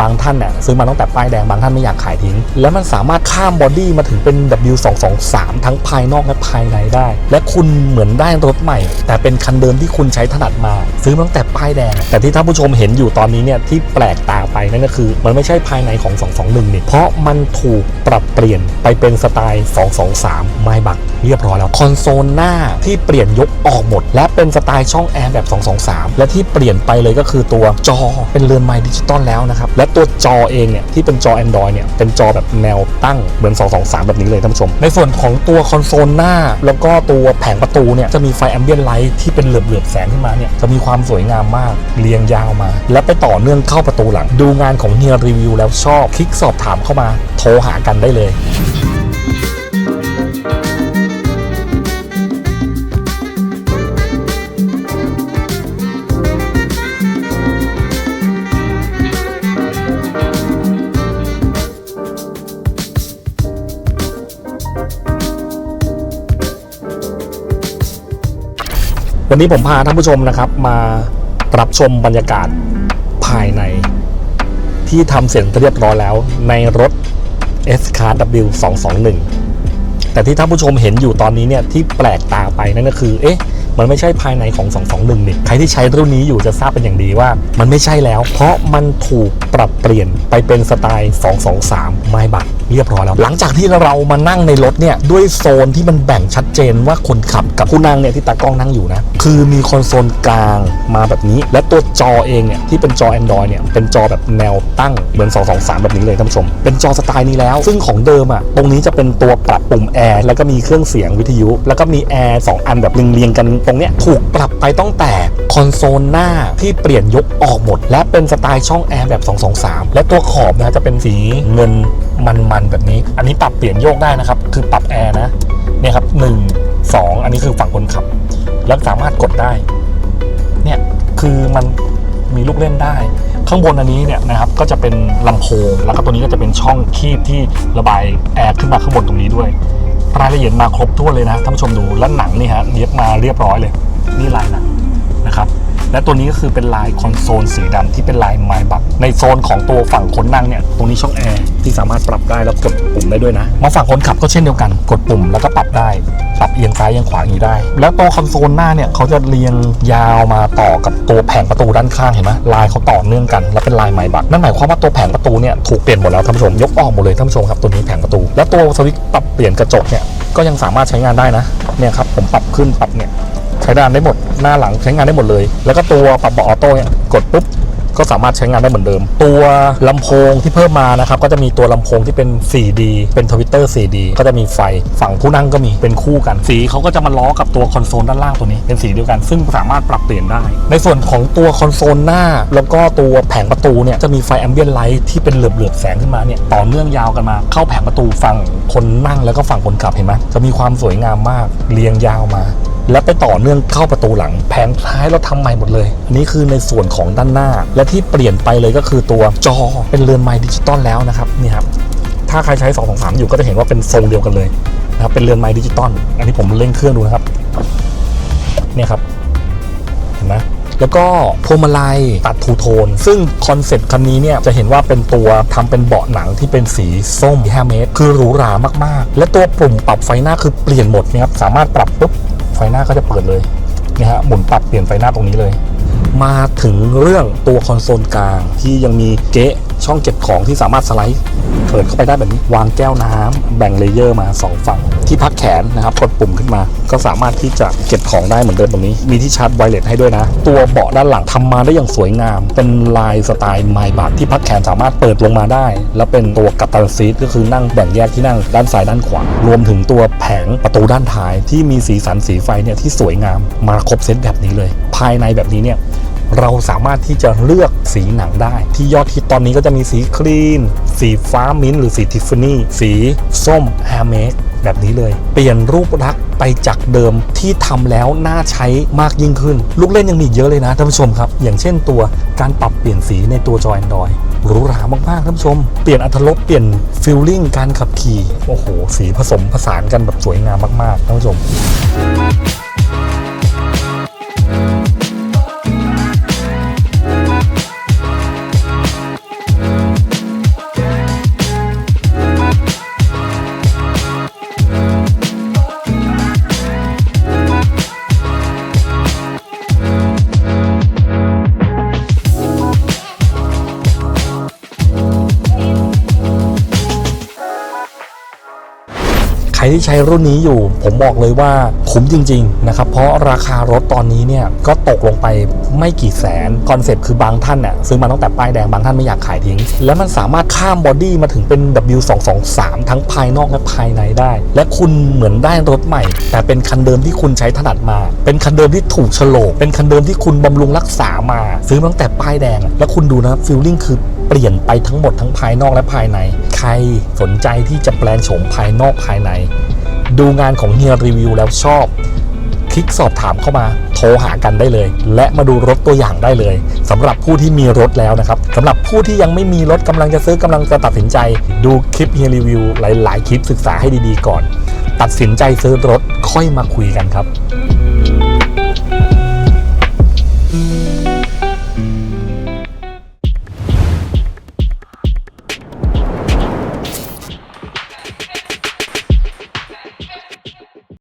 บางท่านเนี่ยซื้อมาตั้งแต่ป้ายแดงบางท่านไม่อยากขายทิ้ง แล้วมันสามารถข้ามบอดี้มาถึงเป็น W223 ทั้งภายนอกและภายในได้ และคุณเหมือนได้รถใหม่ แต่เป็นคันเดิมที่คุณใช้ถนัดมา ซื้อมาตั้งแต่ป้ายแดง แต่ที่ท่านผู้ชมเห็นอยู่ตอนนี้เนี่ยที่แปลกตาไปนั่นก็คือ มันไม่ใช่ภายในของ 221นี่เพราะมันถูกปรับเปลี่ยนไปเป็นสไตล์ 223 ไม้บัก เรียบร้อยแล้วคอนโซลหน้าที่เปลี่ยนยกออกหมด และเป็นสไตล์ช่องแอร์แบบ 223 และที่เปลี่ยนไปเลยก็คือตัวจอเป็นเรือนไม้ดิจิตอลแล้วนะครับและตัวจอเองเนี่ยที่เป็นจอ Android เนี่ยเป็นจอแบบแนวตั้งเหมือน 223 แบบนี้เลยท่านผู้ชม ในส่วนของตัวคอนโซลหน้า แล้วก็ตัวแผงประตูเนี่ยจะมีไฟแอมเบียนไลท์ที่เป็นเหลือบๆแสงขึ้นมาเนี่ยจะมีความสวยงามมากเรียงยาวมา และไปต่อเนื่องเข้าประตูหลัง ดูงานของเฮียรีวิวแล้วชอบคลิกสอบถามเข้ามาโทรหากันได้เลย วันนี้ผมพาท่านผู้ชมนะครับมารับชมบรรยากาศภายใน ที่ทำเสร็จเรียบร้อยแล้วในรถ S Car W 221แต่ที่ท่านผู้ชมเห็นอยู่ตอนนี้เนี่ยที่แปลกตาไปนั่นก็คือ เอ๊ะ มันไม่ใช่ภายในของ 221นี่ใครที่ใช้รุ่นนี้อยู่จะทราบเป็นอย่างดีว่า มันไม่ใช่แล้ว เพราะมันถูกปรับเปลี่ยนไปเป็นสไตล์ 223 ไม้บัตร เรียบร้อยแล้ว หลังจากที่เรามานั่งในรถเนี่ยด้วยโซนที่มันแบ่งชัดเจนว่าคนขับกับผู้นั่งเนี่ยที่ตากล้องนั่งอยู่นะ คือมีคอนโซลกลางมาแบบนี้ และตัวจอเองเนี่ยที่เป็นจอ Android เนี่ยเป็นจอแบบแนวตั้งเหมือน 223 แบบนี้เลยท่านผู้ชม เป็นจอสไตล์นี้แล้ว ซึ่งของเดิมอะตรงนี้จะเป็นตัวปรับปุ่มแอร์แล้วก็มีเครื่องเสียงวิทยุ แล้วก็มีแอร์สองอันแบบเรียงๆกันตรงเนี้ยถูกปรับไปตั้งแต่คอนโซลหน้าที่เปลี่ยนยกออกหมด และเป็นสไตล์ช่องแอร์แบบ 223 และตัวขอบนะจะเป็นสีเงิน มันๆแบบนี้ อันนี้ปรับเปลี่ยนโยกได้นะครับ คือปรับแอร์นะเนี่ยครับหนึ่งสองอันนี้คือฝั่งคนขับ แล้วสามารถกดได้ เนี่ยคือมันมีลูกเล่นได้ ข้างบนอันนี้เนี่ยนะครับก็จะเป็นลำโพงแล้วก็ตัวนี้ก็จะเป็นช่องคีบที่ระบายแอร์ขึ้นมาข้างบนตรงนี้ด้วยรายละเอียดมาครบถ้วนเลยนะท่านผู้ชมดูแล้วหนังนี่ฮะเย็บมาเรียบร้อยเลย นี่ลายหนังนะครับ และตัวนี้ก็คือเป็นลายคอนโซลสีดำที่เป็นลายไม้บักในโซนของตัวฝั่งคนนั่งเนี่ยตรงนี้ช่องแอร์ที่สามารถปรับได้แล้วกดปุ่มได้ด้วยนะ มาฝั่งคนขับก็เช่นเดียวกัน กดปุ่มแล้วก็ปรับได้ปรับเอียงซ้ายเอียงขวาอย่างนี้ได้ แล้วตัวคอนโซลหน้าเนี่ยเขาจะเรียงยาวมาต่อกับตัวแผงประตูด้านข้างเห็นไหมลายเขาต่อเนื่องกัน แล้วเป็นลายไม้บักนั่นหมายความว่าตัวแผงประตูเนี่ยถูกเปลี่ยนหมดแล้วท่านผู้ชมยกออกหมดเลยท่านผู้ชมครับตัวนี้แผงประตู แล้วตัวสวิตช์ปรับเปลี่ยนกระจกเนี่ยก็ยังสามารถใช้งานได้นะเนี่ยครับผมปรับขึ้นปรับเนี่ย ช้งานได้หมดหน้าหลังใช้งานได้หมดเลย แล้วก็ตัวปรับเบาะออโต้เนี่ยกดปุ๊บก็สามารถใช้งานได้เหมือนเดิม ตัวลำโพงที่เพิ่มมานะครับก็จะมีตัวลำโพงที่เป็น 4D เป็นทวิตเตอร์ 4D ก็จะมีไฟฝั่งผู้นั่งก็มีเป็นคู่กัน สีเขาก็จะมาล้อกับตัวคอนโซลด้านล่างตัวนี้เป็นสีเดียวกัน ซึ่งสามารถปรับเปลี่ยนได้ ในส่วนของตัวคอนโซลหน้า แล้วก็ตัวแผงประตูเนี่ยจะมีไฟแอมเบียนไลท์ที่เป็นเหลือบๆแสงขึ้นมาเนี่ยต่อเนื่องยาวกันมา เข้าแผงประตูฝั่งคนนั่งแล้วก็ฝั่งคนขับเห็นไหมจะมีความสวยงามมากเรียงยาวมา และไปต่อเนื่องเข้าประตูหลัง แผงท้ายเราทำใหม่หมดเลย อันนี้คือในส่วนของด้านหน้า และที่เปลี่ยนไปเลยก็คือตัวจอเป็นเรือนไม้ดิจิตอลแล้วนะครับนี่ครับถ้าใครใช้2 2 3อยู่ก็จะเห็นว่าเป็นทรงเดียวกันเลยนะครับเป็นเรือนไม้ดิจิตอลอันนี้ผมเร่งเครื่องดูนะครับเนี่ยครับเห็นไหมแล้วก็พวงมาลัยตัดทูโทน ซึ่งคอนเซ็ปต์คันนี้เนี่ย จะเห็นว่าเป็นตัวทำเป็นเบาะหนังที่เป็นสีส้ม5เมตรคือหรูหรามากๆ และตัวปุ่มปรับไฟหน้าคือเปลี่ยนหมดนะครับ สามารถปรับปุ๊บ ไฟหน้าก็จะเปิดเลยนะฮะหมุนปรับเปลี่ยนไฟหน้าตรงนี้เลย มาถึงเรื่องตัวคอนโซลกลางที่ยังมีเก๊ะช่องเก็บของที่สามารถสไลด์ เปิดเข้าไปได้แบบนี้ วางแก้วน้ำแบ่งเลเยอร์มา 2 ฝั่ง ที่พักแขนนะครับกดปุ่มขึ้นมา ก็สามารถที่จะเก็บของได้เหมือนเดิมตรงนี้ มีที่ชาร์จไวเลสให้ด้วยนะ ตัวเบาะด้านหลังทำมาได้อย่างสวยงาม เป็นลายสไตล์ไมบาทที่พักแขนสามารถเปิดลงมาได้ แล้วเป็นตัวกัปตันซีทก็คือนั่งแบ่งแยกที่นั่งด้านซ้ายด้านขวารวมถึงตัวแผงประตูด้านท้าย ที่มีสีสันสีไฟเนี่ยที่สวยงามมาครบเซตแบบนี้เลย ภายในแบบนี้เนี่ยเราสามารถที่จะเลือกสีหนังได้ ที่ยอดฮิตตอนนี้ก็จะมีสีครีม สีฟ้ามิ้นท์หรือสีทิฟฟานี่ สีส้มแฮมเมด แบบนี้เลย เปลี่ยนรูปลักษณ์ไปจากเดิมที่ทำแล้วน่าใช้มากยิ่งขึ้น ลูกเล่นยังมีเยอะเลยนะท่านผู้ชมครับ อย่างเช่นตัวการปรับเปลี่ยนสีในตัวจอ Android หรูหรามากๆท่านผู้ชม เปลี่ยนอัตลบเปลี่ยนฟิลลิ่งการขับขี่ โอ้โห สีผสมผสานกันแบบสวยงามมากๆท่านผู้ชม ที่ใช้รุ่นนี้อยู่ ผมบอกเลยว่าคุ้มจริง ๆ นะครับ เพราะราคารถตอนนี้เนี่ยก็ตกลงไปไม่กี่แสน คอนเซปต์คือบางท่านน่ะซื้อมาตั้งแต่ป้ายแดงบางท่านไม่อยากขายทิ้ง และมันสามารถข้ามบอดี้มาถึงเป็น W223 ทั้งภายนอกและภายในได้ และคุณเหมือนได้รถใหม่ แต่เป็นคันเดิมที่คุณใช้ถนัดมา เป็นคันเดิมที่ถูกโฉลก เป็นคันเดิมที่คุณบำรุงรักษามา ซื้อมาตั้งแต่ป้ายแดง แล้วคุณดูนะฟิลลิ่งคือเปลี่ยนไปทั้งหมดทั้งภายนอกและภายใน ใครสนใจที่จะแปลงโฉมภายนอกภายใน ดูงานของเฮียรีวิวแล้วชอบ คลิกสอบถามเข้ามาโทรหากันได้เลย และมาดูรถตัวอย่างได้เลยสำหรับผู้ที่มีรถแล้วนะครับสำหรับผู้ที่ยังไม่มีรถกำลังจะซื้อกำลังจะตัดสินใจ ดูคลิปเฮียรีวิวหลาย ๆ คลิปศึกษาให้ดีๆ ก่อน ตัดสินใจซื้อรถค่อยมาคุยกันครับ